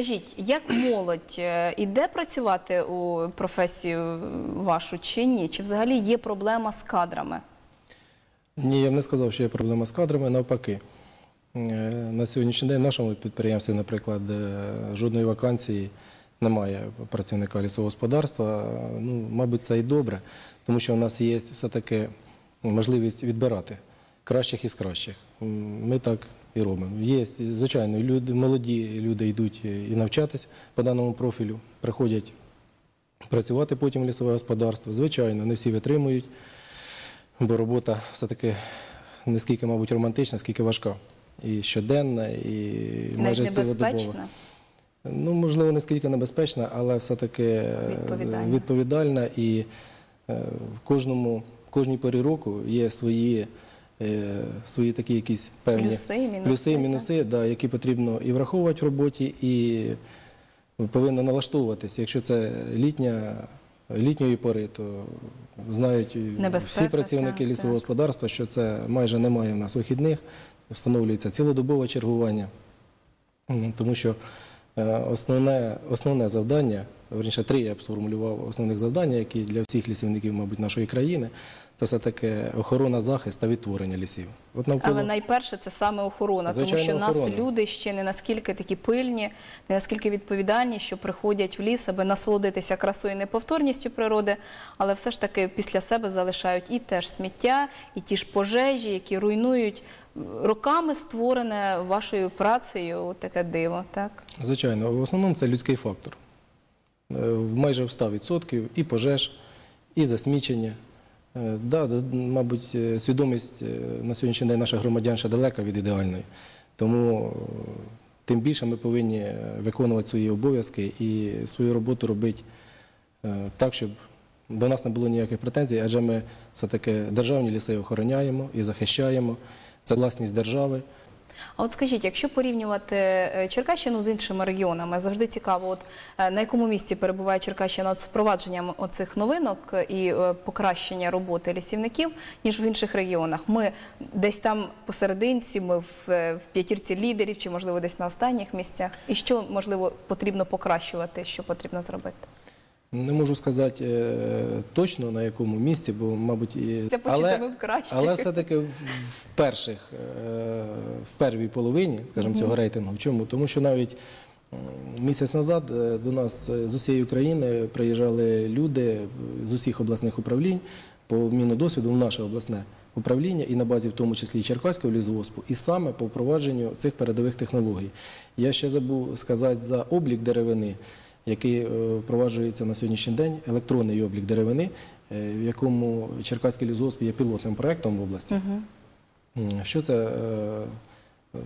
Скажіть, як молодь е, іде працювати у професію вашу чи ні? Чи взагалі є проблема з кадрами? Ні, я б не сказав, що є проблема з кадрами, навпаки. Е, На сьогоднішній день в нашому підприємстві, наприклад, е, жодної вакансії немає працівника лісового господарства. Ну, мабуть, це і добре, тому що в нас є все-таки можливість відбирати кращих із кращих. Ми так і робимо. Є, звичайно, люди, молоді люди йдуть і навчатись по даному профілю, приходять працювати потім в лісове господарство. Звичайно, не всі витримують бо робота все-таки не скільки, мабуть, романтична, скільки важка. І щоденна, і майже цілодобова. Ну, можливо, не скільки небезпечна, але все-таки е, Відповідальна. відповідальна. І е, в кожному, в кожній порі року є свої, свої такі якісь певні Плюси і мінуси, плюси мінуси да, які потрібно і враховувати в роботі, і повинно налаштовуватися. Якщо це літня, літньої пори, то знають Небезпека, всі працівники так, лісового так. господарства, що це майже немає в нас вихідних, встановлюється цілодобове чергування. Тому що е, основне, основне завдання, верніше три я б сформулював основних завдання, які для всіх лісівників, мабуть, нашої країни, це все-таки охорона, захист та відтворення лісів. От навколо... Але найперше це саме охорона, Звичайно, тому що нас люди ще не наскільки такі пильні, не наскільки відповідальні, що приходять в ліс, аби насолодитися красою і неповторністю природи, але все ж таки після себе залишають і теж сміття, і ті ж пожежі, які руйнують роками створене вашою працею таке диво. Так Звичайно, в основному це людський фактор. Е, Майже в 100% і пожеж, і засмічення. Е, Да, мабуть, е, свідомість на сьогоднішній день наших громадян ще далека від ідеальної. Тому тим більше ми повинні виконувати свої обов'язки і свою роботу робити так, щоб до нас не було ніяких претензій, адже ми все-таки державні ліси охороняємо і захищаємо. Це власність держави. А от скажіть, якщо порівнювати е, Черкащину з іншими регіонами, завжди цікаво, от е, на якому місці перебуває Черкащина от з впровадженням оцих новинок і е, покращення роботи лісівників, ніж в інших регіонах. Ми десь там посерединці, ми в, в п'ятірці лідерів, чи можливо десь на останніх місцях. І що можливо потрібно покращувати, що потрібно зробити? Не можу сказати е, точно на якому місці, бо, мабуть, і... Це почути ми але все-таки в, в перших, е, в первій половині, скажімо, цього рейтингу. Чому? Тому що навіть місяць назад е, до нас е, з усієї України приїжджали люди з усіх обласних управлінь по обміну досвіду в наше обласне управління і на базі в тому числі і Черкаського лісгоспу, і саме по впровадженню цих передових технологій. Я ще забув сказати за облік деревини, який е, впроваджується на сьогоднішній день, електронний облік деревини, е, в якому Черкаський лісгосп є пілотним проектом в області. Що це е,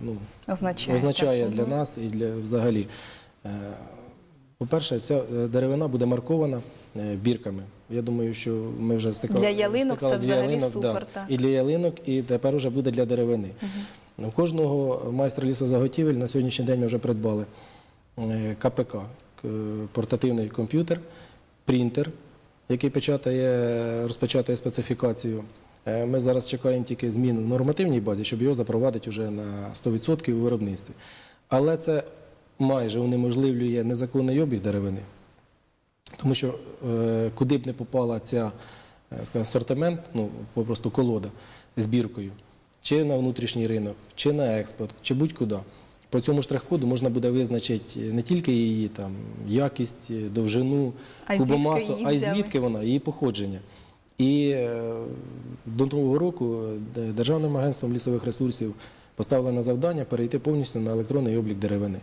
ну, Означає, означає так. для нас і для взагалі? По-перше, ця деревина буде маркована бірками. Я думаю, що ми вже стикали. Для ялинок стикали це для взагалі ялинок, супер, да. І для ялинок, і тепер вже буде для деревини. Кожного майстра лісозаготівель на сьогоднішній день ми вже придбали КПК, портативний комп'ютер, принтер, який печатає, розпечатає специфікацію. Е, Ми зараз чекаємо тільки змін в нормативній базі, щоб його запровадити вже на 100% у виробництві. Але це майже унеможливлює незаконний обіг деревини. Тому що е, куди б не попала ця е, скажімо, асортимент, ну попросту колода з біркою, чи на внутрішній ринок, чи на експорт, чи будь-куди. По цьому штрих-коду можна буде визначити не тільки її там, якість, е, довжину, А кубомасу, а й звідки вона, її походження. І е, до нового року е, Державним агентством лісових ресурсів поставлено завдання перейти повністю на електронний облік деревини.